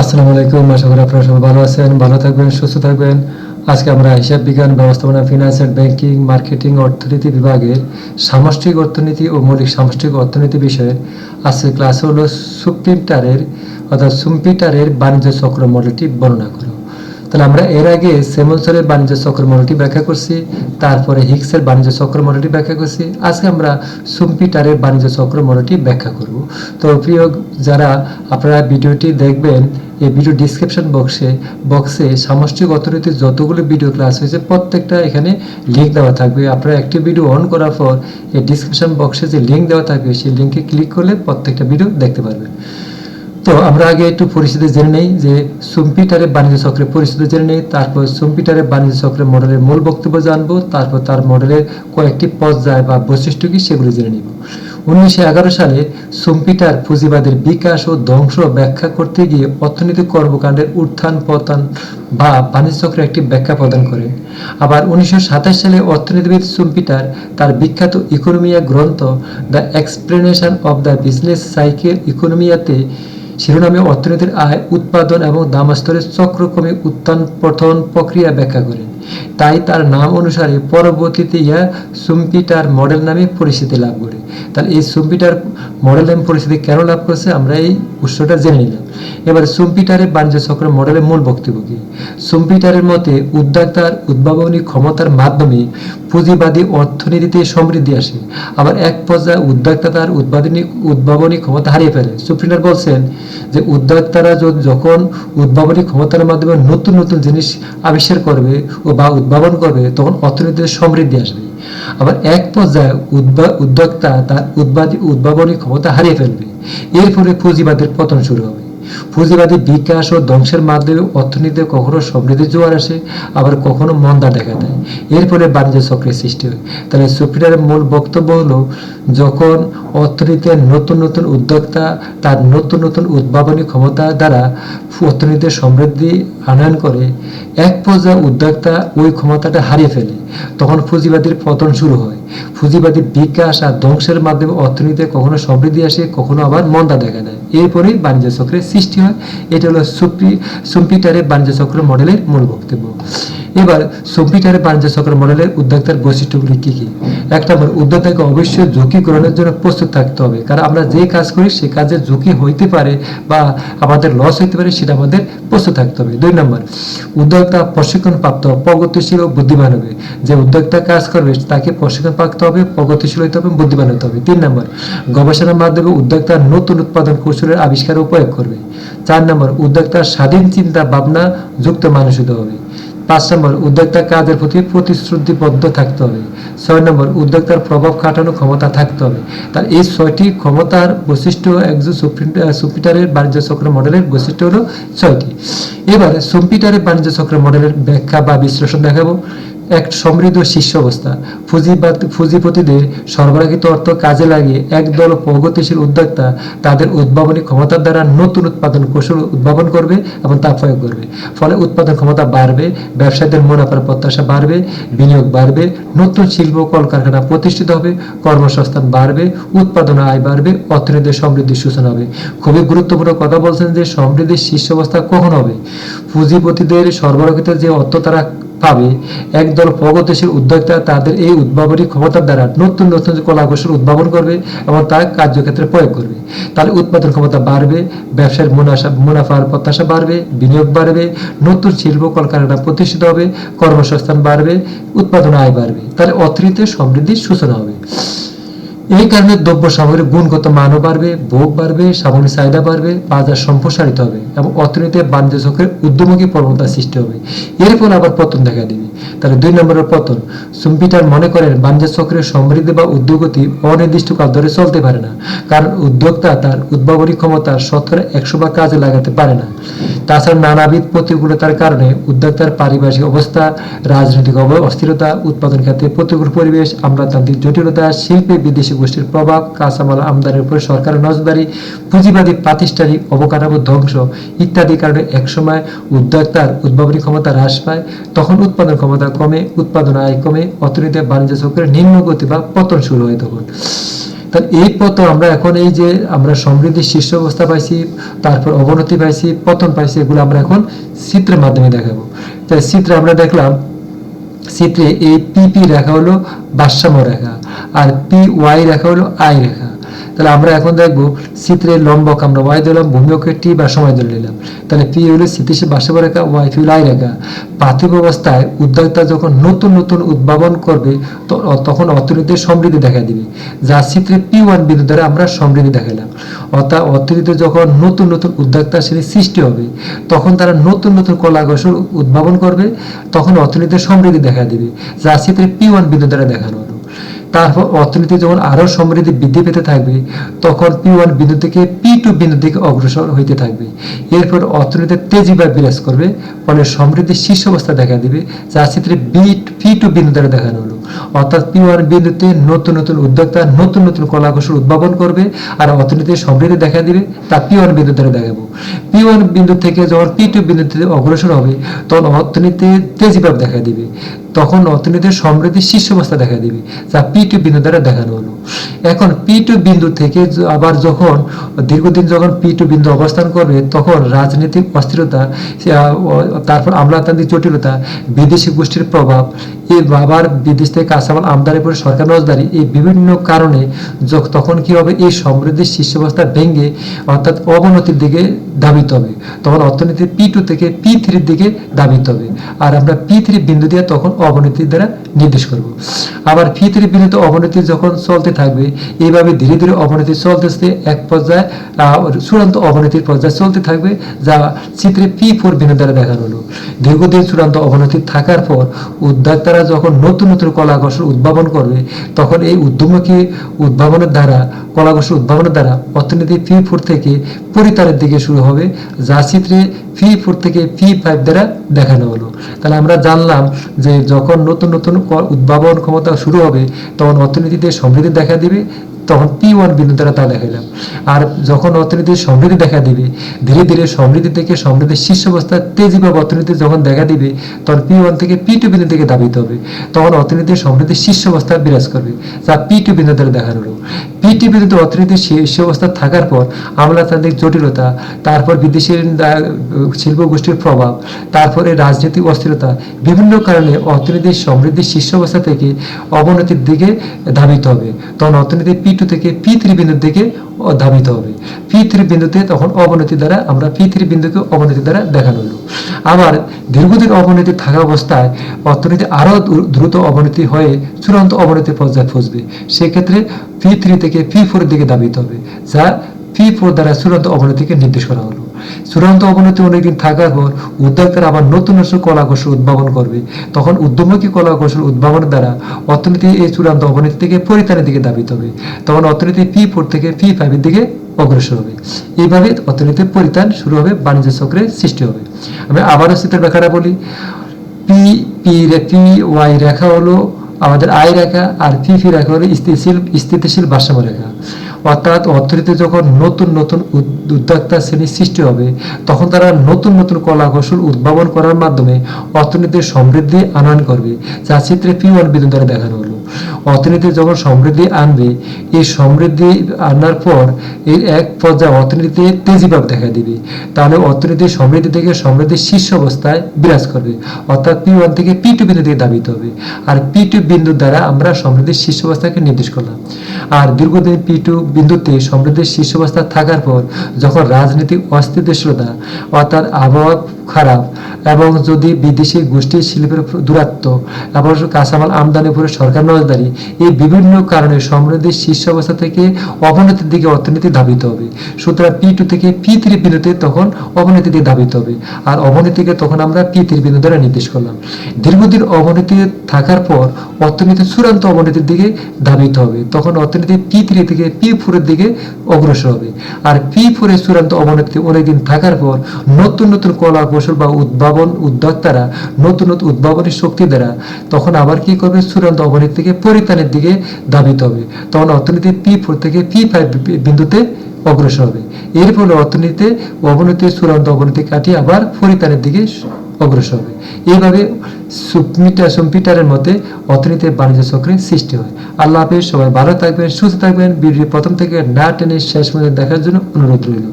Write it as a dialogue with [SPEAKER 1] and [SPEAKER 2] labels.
[SPEAKER 1] আসসালামু আলাইকুম, আশা করি আপনারা সবাই ভালো আছেন, ভালো থাকবেন, সুস্থ থাকবেন। আজকে আমরা হিসাব বিজ্ঞান, ব্যবস্থাপনা ফিনান্স অ্যান্ড ব্যাংকিং মার্কেটিং অর্থনীতি বিভাগের সামষ্টিক অর্থনীতি ও মৌলিক সামষ্টিক অর্থনীতি বিষয়ে আজকে ক্লাস হলো সুপ্রিন্টারের অর্থাৎ সুম্পিটারের বাণিজ্য চক্র মডেলটি বর্ণনা করো তাহলে আমরা এর আগে সেমনসরের বাণিজ্য চক্র মডেলটি ব্যাখ্যা করছি, তারপরে হিক্সের বাণিজ্য চক্র মডেলটি ব্যাখ্যা করছি। আজকে আমরা সুম্পিটারের বাণিজ্য চক্র মডেলটি ব্যাখ্যা করব। তো প্রিয় যারা আপনারা ভিডিওটি দেখবেন, এই ভিডিও ডিসক্রিপশন বক্সে বক্সে সামষ্টিক অর্থনীতির যতগুলো ভিডিও ক্লাস হয়েছে, প্রত্যেকটা এখানে লিঙ্ক দেওয়া থাকবে। আপনারা একটি ভিডিও অন করার পর, এই ডিসক্রিপশন বক্সে যে লিঙ্ক দেওয়া থাকবে, সেই লিঙ্কে ক্লিক করলে প্রত্যেকটা ভিডিও দেখতে পারবেন। তো আমরা আগে একটু পরিস্থিতি জেনে নেই যে সুম্পিটারের বাণিজ্য চক্রের পরিস্থিতি জেনে নেই, তারপর সুম্পিটারের বাণিজ্য চক্রের মডেলের মূল বক্তব্য জানব, তারপর তার মডেলের কয়েকটি পর্যায় বা বৈশিষ্ট্য কি সেগুলি জেনে নিব। উনিশশো এগারো সালে সুম্পিটার পুঁজিবাদের বিকাশ ও ধ্বংস ব্যাখ্যা করতে গিয়ে অর্থনৈতিক কর্মকাণ্ডের উত্থান পতন বা বাণিজ্য চক্রের একটি ব্যাখ্যা প্রদান করে। আবার উনিশশো সাতাশ সালে অর্থনীতিবিদ সুম্পিটার তার বিখ্যাত ইকোনমিয়া গ্রন্থ the explanation of the business cycle ইকোনমিয়াতে শিরোনামে অর্থনীতির আয় উৎপাদন এবং দামস্তরের চক্রক্রমে উত্থান পতন প্রক্রিয়া ব্যাখ্যা করেন। তাই তার নাম অনুসারে পরবর্তীতে ইহা সুম্পিটার মডেল নামে পরিচিতি লাভ করে। তাহলে এই সুম্পিটার মডেল নামে পরিচিতি কেন লাভ করছে? আমরা এই উৎসটা জেনে নিলাম। এবার সুম্পিটারের বাণিজ্য চক্র মডেলের মূল বক্তব্য কি? সুম্পিটারের মতে, উদ্যোক্তার উদ্ভাবনী ক্ষমতার মাধ্যমে পুঁজিবাদী অর্থনীতিতে সমৃদ্ধি আসে। আবার এক পর্যায়ে উদ্যোক্তা তার উদ্ভাবনী উদ্ভাবনী ক্ষমতা হারিয়ে ফেলে। সুপ্রিনার বলছেন যে উদ্যোক্তারা যখন উদ্ভাবনী ক্ষমতার মাধ্যমে নতুন নতুন জিনিস আবিষ্কার করবে ও বা উদ্ভাবন করবে, তখন অর্থনীতিতে সমৃদ্ধি আসবে। আবার এক পর্যায়ে উদ্যোক্তা তার উদ্ভাবী উদ্ভাবনী ক্ষমতা হারিয়ে ফেলবে। এর ফলে পুঁজিবাদের পতন শুরু হবে। পুঁজিবাদী বিকাশ ও ধ্বংসের মাধ্যমে অর্থনীতিতে কখনো সমৃদ্ধি জোয়ার আসে, আবার কখনো মন্দা দেখা দেয়। এর ফলে বাণিজ্য চক্রের সৃষ্টি হয়। তাহলে সুপ্রিয়ার মূল বক্তব্য হলো, যখন অর্থনীতিতে নতুন নতুন উদ্যোক্তা তার নতুন নতুন উদ্ভাবনী ক্ষমতা দ্বারা অর্থনীতিতে সমৃদ্ধি আনয়ন করে, এক পর্যায়ে উদ্যোক্তা ওই ক্ষমতাটা হারিয়ে ফেলে। তখন পুঁজিবাদীর পতন শুরু হয়। পুঁজিবাদী বিকাশ আর ধ্বংসের মাধ্যমে অর্থনীতিতে কখনো সমৃদ্ধি আসে, কখনো আবার মন্দা দেখা দেয়। এরপরেই বাণিজ্য চক্রের সৃষ্টি হয়। এটা হলো সুপ্রি সুম্পিটারের বাণিজ্য চক্র মডেলের মূল বক্তব্য। এবার সুম্পিটারের বাণিজ্য মডেলের উদ্যোক্তার বৈশিষ্ট্যগুলি কি কি? এক নম্বর, উদ্যোক্তাকে অবশ্যই ঝুঁকি গ্রহণের জন্য প্রস্তুত থাকতে হবে। কারণ আমরা যে কাজ করি, সে কাজের ঝুঁকি হইতে পারে বা আমাদের লস হইতে পারে, সেটা আমাদের প্রস্তুত থাকতে হবে। দুই নম্বর, উদ্যোক্তা প্রশিক্ষণ প্রাপ্ত প্রগতিশীল ও বুদ্ধিমান হবে। যে উদ্যোক্তা কাজ করবে, তাকে প্রশিক্ষণ প্রাপ্ত হবে, প্রগতিশীল হতে হবে, বুদ্ধিমান হতে হবে। তিন নম্বর, গবেষণার মাধ্যমে উদ্যোক্তা নতুন উৎপাদন কৌশলের আবিষ্কার ও প্রয়োগ করবে। চার নম্বর, উদ্যোক্তার স্বাধীন চিন্তা ভাবনা যুক্ত মানুষ হতে হবে। পাঁচ নম্বর উদ্যোক্তা কাজের প্রতি প্রতিশ্রুতিবদ্ধ থাকতে হবে। ছয় নম্বর, উদ্যোক্তার প্রভাব খাটানো ক্ষমতা থাকতে হবে। তার এই ছয়টি ক্ষমতার বৈশিষ্ট্য একজন সুপিটারের বাণিজ্য চক্র মডেলের বৈশিষ্ট্য হলো ছয়টি। এবারে সুপিটারের বাণিজ্য চক্র মডেলের ব্যাখ্যা বা বিশ্লেষণ দেখাবো। এক সমৃদ্ধ শীর্ষ অবস্থা পুঁজিবাদ পুঁজিপতিদের সরবরাহিত অর্থ কাজে লাগিয়ে একদল প্রগতিশীল উদ্যোক্তা তাদের উদ্ভাবনী ক্ষমতার দ্বারা নতুন উৎপাদন কৌশল উদ্ভাবন করবে এবং তা প্রয়োগ করবে। ফলে উৎপাদন ক্ষমতা বাড়বে, ব্যবসায়ীদের মুনাফার প্রত্যাশা বাড়বে, বিনিয়োগ বাড়বে, নতুন শিল্প কলকারখানা প্রতিষ্ঠিত হবে, কর্মসংস্থান বাড়বে, উৎপাদন আয় বাড়বে অর্থনীতির সমৃদ্ধির সূচনা হবে। খুবই গুরুত্বপূর্ণ কথা বলছেন যে, সমৃদ্ধির শীর্ষ অবস্থা কখন হবে? পুঁজিপতিদের সরবরাহিত যে অর্থ তারা পাবে একদল প্রগতিশীল উদ্যোক্তা তাদের এই উদ্ভাবনী ক্ষমতার দ্বারা নতুন নতুন কলা কৌশল উদ্ভাবন করবে এবং তা কার্যক্ষেত্রে প্রয়োগ করবে। তাহলে উৎপাদন ক্ষমতা বাড়বে, ব্যবসার মুনাফা মুনাফার প্রত্যাশা বাড়বে, বিনিয়োগ বাড়বে, নতুন শিল্প, কলকারখানা প্রতিষ্ঠিত হবে, কর্মসংস্থান বাড়বে, উৎপাদন আয় বাড়বে। তাহলে অর্থনীতির সমৃদ্ধির সূচনা হবে। এই কারণে দ্রব্য সামগ্রীর গুণগত মানও বাড়বে, ভোগ বাড়বে, সামগ্রিক চাহিদা বাড়বে, বাজার সম্প্রসারিত হবে এবং অর্থনীতিতে বাণিজ্য চক্রের উদ্যমী প্রবণতা সৃষ্টি হবে। এর ফলে আবার পতন দেখা দিবে। তাহলে দুই নম্বরের পতন, সুম্পিটার মনে করেন বাণিজ্য চক্রের সমৃদ্ধি বা উদ্যোগতি অনির্দিষ্টকাল ধরে চলতে পারে না, কারণ উদ্যোক্তা তার উদ্ভাবনী ক্ষমতা শতকরা একশো বা কাজে লাগাতে পারে না। তাছাড়া নানাবিধ প্রতিকূলতার কারণে উদ্যোক্তার পারিপার্শ্বিক অবস্থা, রাজনৈতিক অস্থিরতা, উৎপাদন খাতে প্রতিকূল পরিবেশ, আমলাতান্ত্রিক জটিলতা, শিল্পে বিদেশি গোষ্ঠীর প্রভাব, কাঁচামাল আমদানির উপর সরকারের নজরদারি, পুঁজিবাদী প্রাতিষ্ঠানিক অবকাঠামো ধ্বংস ইত্যাদি কারণে একসময় উদ্যোক্তার উদ্ভাবনী ক্ষমতা হ্রাস পায়, তখন উৎপাদন ক্ষমতা কমে, উৎপাদন আয় কমে অর্থনীতি বাণিজ্য চক্রের নিম্ন গতি বা পতন শুরু হয় তখন। তাহলে এই পথ আমরা এখন এই যে আমরা সমৃদ্ধির শীর্ষ অবস্থা পাইছি, তারপর অবনতি পাইছি, পতন পাইছি, এগুলো আমরা এখন চিত্রের মাধ্যমে দেখাবো। তাই চিত্রে আমরা দেখলাম চিত্রে এই পিপি রেখা হলো ভারসাম্য রেখা আর পি ওয়াই রেখা হলো আই রেখা। তাহলে আমরা এখন দেখব চিত্রের লম্বক আমরা ওয়াই দিলাম ভূমিকে টি বা সময় ধরে নিলাম। তাহলে পি হলো স্থিতিশীল ভারসাম্য রেখা ওয়াই হলো আই রেখা। প্রাথমিক অবস্থায় উদ্যোক্তা যখন নতুন নতুন উদ্ভাবন করবে তখন অর্থনীতির সমৃদ্ধি দেখা দিবে। যা চিত্রে পি ওয়ান বিন্দু দ্বারা আমরা সমৃদ্ধি দেখালাম অর্থাৎ অর্থনীতি যখন নতুন নতুন উদ্যোক্তা শ্রেণি সৃষ্টি হবে, তখন তারা নতুন নতুন কলা কৌশল উদ্ভাবন করবে, তখন অর্থনীতির সমৃদ্ধি দেখা দিবে। যা চিত্রে পি ওয়ান বিন্দু দ্বারা দেখানো। তারপর অর্থনীতি যখন আরও সমৃদ্ধি বৃদ্ধি পেতে থাকবে, তখন পি ওয়ান বিন্দু থেকে পি টু বিন্দু থেকে অগ্রসর হইতে থাকবে। এরপর অর্থনীতি তেজি বা বিরাজ করবে, ফলে সমৃদ্ধির শীর্ষ অবস্থা দেখা দিবে, যা চিত্রে বি পি টু বিন্দু দ্বারা দেখানো হলো। অর্থাৎ পি ওয়ান বিন্দুতে নতুন নতুন উদ্যোক্তা, নতুন নতুন কলা কৌশল উদ্ভাবন করবে, আর অর্থনীতির সমৃদ্ধি দেখা দিবে, তা পি ওয়ান বিন্দু দ্বারা দেখাবো। পি ওয়ান বিন্দু থেকে যখন পি টু বিন্দুতে অগ্রসর হবে, তখন অর্থনীতি তেজিভাব দেখা দিবে। তখন অর্থনীতির সমৃদ্ধির শীর্ষ অবস্থা দেখা দিবে, যা পি টু বিন্দু দ্বারা দেখানো হলো। এখন পি টু বিন্দু থেকে আবার যখন দীর্ঘদিন যখন পি টু বিন্দু অবস্থান করবে, তখন রাজনৈতিক অস্থিরতা তারপর আমলাতান্ত্রিক জটিলতা, বিদেশি গোষ্ঠীর প্রভাব এই আবার বিদেশ থেকে কাঁচামাল আমদানির উপরে সরকার নজরদারি, এই বিভিন্ন কারণে তখন কি হবে? এই সমৃদ্ধির শীর্ষ অবস্থা ভেঙে, অর্থাৎ অবনতির দিকে ধাবিত হবে। তখন অর্থনীতি পি টু থেকে পি থ্রির দিকে ধাবিত হবে। আর আমরা পি থ্রি বিন্দু দিয়ে তখন অবনতির দ্বারা নির্দেশ করব। আবার পি থ্রি অবনতি যখন চলতে থাকবে, এইভাবে ধীরে ধীরে অবনতি চলতেছে এক পর্যায়ে চূড়ান্ত অবনতির পর্যায়ে চলতে থাকবে যা চিত্রে পি ফোর বিন্দু দ্বারা দেখানো হলো। দীর্ঘদিন চূড়ান্ত অবনতি থাকার পর উদ্যোক্তারা যখন নতুন নতুন কলা কৌশল উদ্ভাবন করবে, তখন এই উদ্যমুখী উদ্ভাবনের দ্বারা কলা কৌশল উদ্ভাবনের দ্বারা অর্থনীতি পি ফোর থেকে পরিতারের দিকে শুরু হবে, যা চিত্রে পি ফোর থেকে পি ফাইভ দ্বারা দেখানো হলো। তাহলে আমরা জানলাম যে যখন নতুন নতুন উদ্ভাবন ক্ষমতা শুরু হবে তখন অর্থনীতিতে সমৃদ্ধি দেখা দিবে তখন পি ওয়ান বিন্দু দ্বারা তা দেখাইলাম আর যখন অর্থনীতির সমৃদ্ধি দেখা দিবে, ধীরে ধীরে সমৃদ্ধি থেকে সমৃদ্ধির শীর্ষ অবস্থা তেজিভাবে অর্থনীতি যখন দেখা দিবে, তখন পি ওয়ান থেকে পি টু বিন্দু থেকে দাবিত হবে। তখন অর্থনীতির সমৃদ্ধির শীর্ষ অবস্থা বিরাজ করবে, যা পি টু বিন্দু দ্বারা দেখানো হলো পি টু বিন্দুতে অর্থনীতির শীর্ষ অবস্থা থাকার পর আমলাতান্ত্রিক জটিলতা, তারপর বিদেশি শিল্প গোষ্ঠীর প্রভাব, তারপরে রাজনৈতিক অস্থিরতা, বিভিন্ন কারণে অর্থনীতির সমৃদ্ধির শীর্ষ অবস্থা থেকে অবনতির দিকে ধাবিত হবে। তখন অর্থনীতি পি টু থেকে পি থ্রি বিন্দুর দিকে ধাবিত হবে। পি থ্রি বিন্দুতে তখন অবনতি দ্বারা আমরা পি থ্রি বিন্দুকে অবনতি দ্বারা দেখানো হলো আবার দীর্ঘদিন অবনতি থাকা অবস্থায় অর্থনীতি আরও দ্রুত অবনতি হয়ে চূড়ান্ত অবনতি পর্যায়ে পৌঁছবে। সেক্ষেত্রে পি থ্রি থেকে পি ফোরের দিকে ধাবিত হবে, যা পি ফোর দ্বারা চূড়ান্ত অবনতিকে নির্দেশ করা হলো। চূড়ান্ত অবনতি অনেকদিন থাকার পর উদ্যোক্তারা আবার নতুন নতুন কলা কৌশল উদ্ভাবন করবে। তখন উদ্যমুখী কলা কৌশল উদ্ভাবনের দ্বারা অর্থনীতি এই চূড়ান্ত অবনতি থেকে পরিত্রাণের দিকে দাবিত হবে। তখন অর্থনীতি পি ফোর থেকে পি ফাইভের দিকে অগ্রসর হবে। এইভাবে অর্থনীতির পরিত্রাণ শুরু হবে, বাণিজ্য চক্রের সৃষ্টি হবে। আমি আবারও শীতের ব্যাখ্যাটা বলি। পি পি পি ওয়াই রেখা হলো আমাদের আয় রেখা আর পি ফি রেখা হলো স্থিতিশীল স্থিতিশীল ভারসাম্য রেখা। অর্থাৎ অর্থনীতি যখন নতুন নতুন উদ- উদ্যোক্তা শ্রেণি সৃষ্টি হবে, তখন তারা নতুন নতুন কলা কৌশল উদ্ভাবন করার মাধ্যমে অর্থনীতির সমৃদ্ধি আনয়ন করবে। যা চিত্রে পি ওয়ান বিন্দু দ্বারা দেখানো হলো। অর্থনীতি যখন সমৃদ্ধি আনবে, এই সমৃদ্ধি আনার পর এই এক পর্যায়ে অর্থনীতিতে তেজিভাব দেখা দিবে। তাহলে অর্থনীতি সমৃদ্ধি থেকে সমৃদ্ধির শীর্ষ অবস্থায় বিরাজ করবে। অর্থাৎ পি ওয়ান থেকে পি টু বিন্দু থেকে দাবিত হবে। আর পি টু বিন্দুর দ্বারা আমরা সমৃদ্ধির শীর্ষ অবস্থাকে নির্দেশ করলাম। আর দীর্ঘদিন পি টু বিন্দুতে সমৃদ্ধির শীর্ষ অবস্থা থাকার পর যখন রাজনৈতিক অস্থিতিশীলতা, অর্থাৎ আবহাওয়া খারাপ এবং যদি বিদেশি গোষ্ঠী শিল্পের দূরত্ব, এবং কাঁচামাল আমদানির উপরে সরকার নজরদারি এই বিভিন্ন কারণে সমৃদ্ধির শীর্ষ অবস্থা থেকে অবনতির দিকে অর্থনীতি ধাবিত হবে। সুতরাং পি টু থেকে পি থ্রি বিন্দুতে তখন অবনতির দিকে ধাবিত হবে। আর অবনতিকে তখন আমরা পি থ্রি বিন্দু দ্বারা নির্দেশ করলাম। দীর্ঘদিন অবনতি থাকার পর অর্থনীতি চূড়ান্ত অবনতির দিকে ধাবিত হবে। তখন অর্থনীতি পি থ্রি থেকে পি ফোরের দিকে অগ্রসর হবে। আর পি ফোরের চূড়ান্ত অবনতি অনেকদিন থাকার পর নতুন নতুন কলা কৌশল বা উদ্ভাবন উদ্যোক্তারা, নতুন নতুন উদ্ভাবনী শক্তি দ্বারা তখন আবার কি করবে? চূড়ান্ত অবনতি থেকে পরিত্রাণের দিকে ধাবিত হবে। তখন অর্থনীতি পি ফোর থেকে পি ফাইভ বিন্দুতে অগ্রসর হবে। এর ফলে অর্থনীতিতে অবনতি চূড়ান্ত অবনতি কাটিয়ে আবার পরিত্রাণের দিকে অগ্রসর হবে। এইভাবে সুমিটার সম্পিটারের মধ্যে অর্থনীতি বাণিজ্য চক্রের সৃষ্টি হয়। আল্লাহ হাফেজ, সবাই ভালো থাকবেন, সুস্থ থাকবেন। ভিডিও প্রথম থেকে না টেনে শেষ পর্যন্ত দেখার জন্য অনুরোধ রইল।